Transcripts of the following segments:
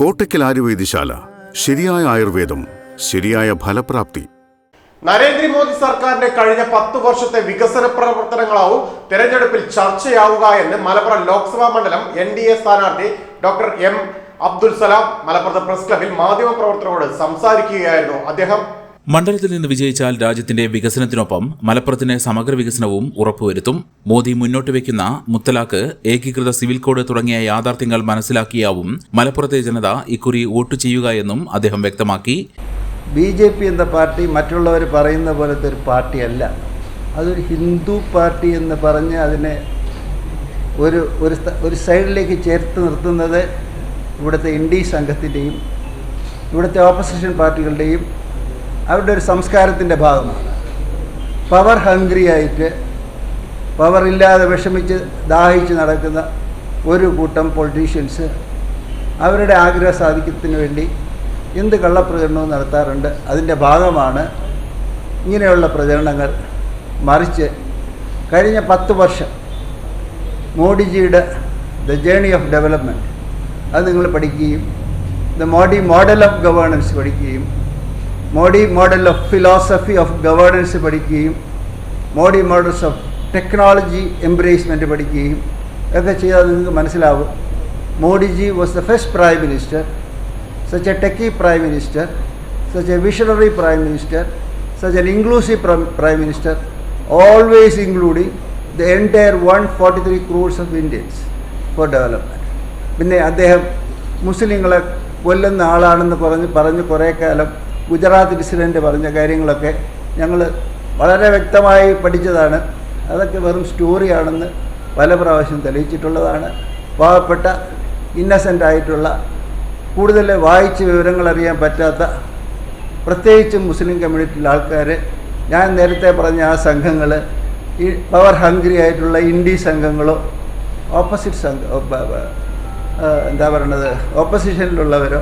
കോട്ടയ്ക്കൽ ആയുർവേദശാല ശരിയായ ആയുർവേദം ശരിയായ ഫലപ്രാപ്തി. നരേന്ദ്രമോദി സർക്കാരിന്റെ കഴിഞ്ഞ പത്ത് വർഷത്തെ വികസന പ്രവർത്തനങ്ങളാവും തെരഞ്ഞെടുപ്പിൽ ചർച്ചയാവുക എന്ന് മലപ്പുറം ലോക്സഭാ മണ്ഡലം എൻ ഡി എ സ്ഥാനാർത്ഥി ഡോക്ടർ എം അബ്ദുൽ സലാം മലപ്പുറത്ത് പ്രസ് ക്ലബിൽ മാധ്യമപ്രവർത്തകരോട് സംസാരിക്കുകയായിരുന്നു. അദ്ദേഹം മണ്ഡലത്തിൽ നിന്ന് വിജയിച്ചാൽ രാജ്യത്തിന്റെ വികസനത്തിനൊപ്പം മലപ്പുറത്തിന് സമഗ്ര വികസനവും ഉറപ്പുവരുത്തും. മോദി മുന്നോട്ട് വയ്ക്കുന്ന മുത്തലാഖ് ഏകീകൃത സിവിൽ കോഡ് തുടങ്ങിയ യാഥാർത്ഥ്യങ്ങൾ മനസ്സിലാക്കിയാവും മലപ്പുറത്തെ ജനത ഇക്കുറി വോട്ട് ചെയ്യുക എന്നും അദ്ദേഹം വ്യക്തമാക്കി. ബി ജെ പി എന്ന പാർട്ടി മറ്റുള്ളവർ പറയുന്ന പോലത്തെ ഒരു പാർട്ടിയല്ല. അതൊരു ഹിന്ദു പാർട്ടി എന്ന് പറഞ്ഞ് അതിനെ ഒരു ഒരു ഒരു സൈഡിലേക്ക് ചേർത്ത് നിർത്തുന്നത് ഇവിടുത്തെ ഇൻഡി സംഘത്തിന്റെയും ഇവിടുത്തെ ഓപ്പോസിഷൻ പാർട്ടികളുടെയും അവരുടെ ഒരു സംസ്കാരത്തിന്റെ ഭാഗമാണ്. പവർ ഹംഗ്രി ആയിട്ട് പവർ ഇല്ലാതെ വിഷമിച്ച് ദാഹിച്ച് നടക്കുന്ന ഒരു കൂട്ടം പൊളിറ്റീഷ്യൻസ് അവരുടെ ആഗ്രഹ സാധിക്കത്തിന് വേണ്ടി എന്ത് കള്ളപ്രചരണവും നടത്താറുണ്ട്. അതിന്റെ ഭാഗമാണ് ഇങ്ങനെയുള്ള പ്രചരണങ്ങൾ മറിച്ച് കഴിഞ്ഞ പത്ത് വർഷം മോഡിജിയുടെ ദ ജേണി ഓഫ് ഡെവലപ്മെന്റ് അത് നിങ്ങൾ പഠിക്കുകയും the Modi model of governance പഠിക്കുകയും Modi model of philosophy of governance പഠിക്കുകയും Modi models of technology embracement പഠിക്കുകയും ഒക്കെ ചെയ്താൽ നിങ്ങൾക്ക് മനസ്സിലാവും Modiji was the first prime minister such a techie prime minister, such a visionary prime minister, such an inclusive prim- prime minister, always including the entire 143 crores of Indians for development. പിന്നെ അദ്ദേഹം മുസ്ലിങ്ങളെ കൊല്ലുന്ന ആളാണെന്ന് പറഞ്ഞ് പറഞ്ഞ് കുറേ കാലം Gujarat dissident പറഞ്ഞ കാര്യങ്ങളൊക്കെ ഞങ്ങൾ വളരെ വ്യക്തമായി പഠിച്ചതാണ്. അതൊക്കെ വെറും സ്റ്റോറിയാണെന്ന് പല പ്രാവശ്യം തെളിയിച്ചിട്ടുള്ളതാണ്. പാവപ്പെട്ട ഇന്നസെന്റ് ആയിട്ടുള്ള കൂടുതൽ വായിച്ച് വിവരങ്ങൾ അറിയാൻ പറ്റാത്ത പ്രത്യേകിച്ചും മുസ്ലിം കമ്മ്യൂണിറ്റിയിലെ ആൾക്കാർ ഞാൻ നേരത്തെ പറഞ്ഞ ആ സംഘങ്ങൾ ഈ പവർ ഹംഗ്രി ആയിട്ടുള്ള ഇൻഡി സംഘങ്ങളോ ഓപ്പോസിറ്റ് സംഘ എന്താ പറയണത്? ഓപ്പോസിഷനിലുള്ളവരോ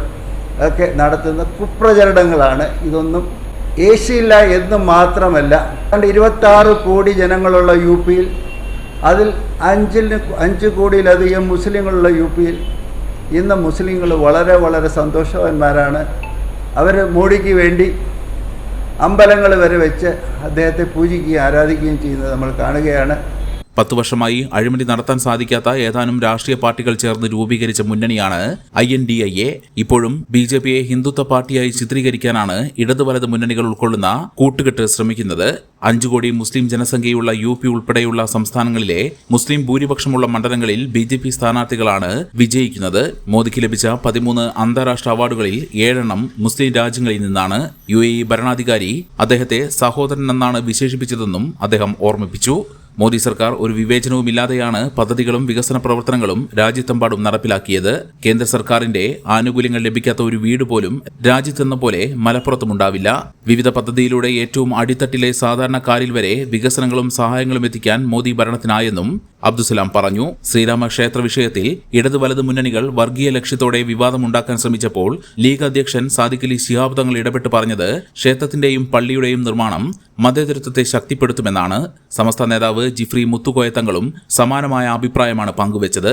ഒക്കെ നടത്തുന്ന കുപ്രചരണങ്ങളാണ്. ഇതൊന്നും ഏഷ്യയില്ല എന്ന് മാത്രമല്ല ഏതാണ്ട് ഇരുപത്താറ് കോടി ജനങ്ങളുള്ള യു പിയിൽ അതിൽ അഞ്ചിൽ അഞ്ച് കോടിയിലധികം മുസ്ലിങ്ങളുള്ള യു പിയിൽ ഇന്ന് മുസ്ലിങ്ങൾ വളരെ വളരെ സന്തോഷവാന്മാരാണ്. അവർ മോഡിക്ക് വേണ്ടി അമ്പലങ്ങൾ വരെ വെച്ച് അദ്ദേഹത്തെ പൂജിക്കുകയും ആരാധിക്കുകയും ചെയ്യുന്നത് നമ്മൾ കാണുകയാണ്. പത്തു വർഷമായി അഴിമതി നടത്താൻ സാധിക്കാത്ത ഏതാനും രാഷ്ട്രീയ പാർട്ടികൾ ചേർന്ന് രൂപീകരിച്ച മുന്നണിയാണ് I N D I A. ഇപ്പോഴും ബി ജെ പിയെ ഹിന്ദുത്വ പാർട്ടിയായി ചിത്രീകരിക്കാനാണ് ഇടതുവലത് മുന്നണികൾ ഉൾക്കൊള്ളുന്ന കൂട്ടുകെട്ട് ശ്രമിക്കുന്നത്. അഞ്ചു കോടി മുസ്ലിം ജനസംഖ്യയുള്ള യു പി ഉൾപ്പെടെയുള്ള സംസ്ഥാനങ്ങളിലെ മുസ്ലിം ഭൂരിപക്ഷമുള്ള മണ്ഡലങ്ങളിൽ ബി ജെ പി സ്ഥാനാർത്ഥികളാണ് വിജയിക്കുന്നത്. മോദിക്ക് ലഭിച്ച പതിമൂന്ന് അന്താരാഷ്ട്ര അവാർഡുകളിൽ ഏഴെണ്ണം മുസ്ലിം രാജ്യങ്ങളിൽ നിന്നാണ്. യു എ ഭരണാധികാരി അദ്ദേഹത്തെ സഹോദരൻ എന്നാണ് വിശേഷിപ്പിച്ചതെന്നും അദ്ദേഹം ഓർമ്മിപ്പിച്ചു. മോദി സർക്കാർ ഒരു വിവേചനവുമില്ലാതെയാണ് പദ്ധതികളും വികസന പ്രവർത്തനങ്ങളും രാജ്യത്തെമ്പാടും നടപ്പിലാക്കിയത്. കേന്ദ്ര സർക്കാരിന്റെ ആനുകൂല്യങ്ങൾ ലഭിക്കാത്ത ഒരു വീട് പോലും രാജ്യത്തെന്ന പോലെ മലപ്പുറത്തുമുണ്ടാവില്ല. വിവിധ പദ്ധതിയിലൂടെ ഏറ്റവും അടിത്തട്ടിലെ സാധാരണക്കാരിൽ വരെ വികസനങ്ങളും സഹായങ്ങളും എത്തിക്കാൻ മോദി ഭരണത്തിനായെന്നും അബ്ദുസലാം പറഞ്ഞു. ശ്രീരാമ ക്ഷേത്ര വിഷയത്തിൽ ഇടതു വലതു മുന്നണികൾ വർഗീയ ലക്ഷ്യത്തോടെ വിവാദമുണ്ടാക്കാൻ ശ്രമിച്ചപ്പോൾ ലീഗ് അധ്യക്ഷൻ സാദിഖലി ശിഹാബ് തങ്ങൾ ഇടപെട്ട് പറഞ്ഞത് ക്ഷേത്രത്തിന്റെയും പള്ളിയുടെയും നിർമ്മാണം മതേതരത്വത്തെ ശക്തിപ്പെടുത്തുമെന്നാണ്. സമസ്ത നേതാവ് ജിഫ്രി മുത്തുകോയ തങ്ങളും സമാനമായ അഭിപ്രായമാണ് പങ്കുവച്ചത്.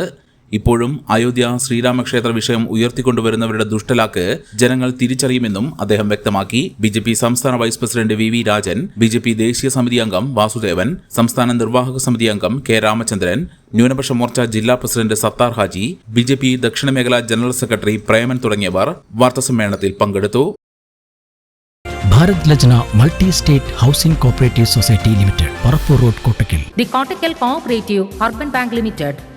ഇപ്പോഴും അയോധ്യ ശ്രീരാമക്ഷേത്ര വിഷയം ഉയർത്തിക്കൊണ്ടുവരുന്നവരുടെ ദുഷ്ടലാക്ക് ജനങ്ങൾ തിരിച്ചറിയുമെന്നും അദ്ദേഹം വ്യക്തമാക്കി. ബി ജെ പി സംസ്ഥാന vice president V V Rajan B J P ദേശീയ സമിതി അംഗം വാസുദേവൻ സംസ്ഥാന നിർവാഹക സമിതി അംഗം കെ രാമചന്ദ്രൻ ന്യൂനപക്ഷ മോർച്ച ജില്ലാ president Sathar Haji B J P ദക്ഷിണ മേഖലാ ജനറൽ സെക്രട്ടറി പ്രേമൻ തുടങ്ങിയവർ വാർത്താസമ്മേളനത്തിൽ പങ്കെടുത്തു. Bharat Lajna multi state housing cooperative society limited Parappur road Kottakkal. The Kottakkal Kottakkal urban bank Bank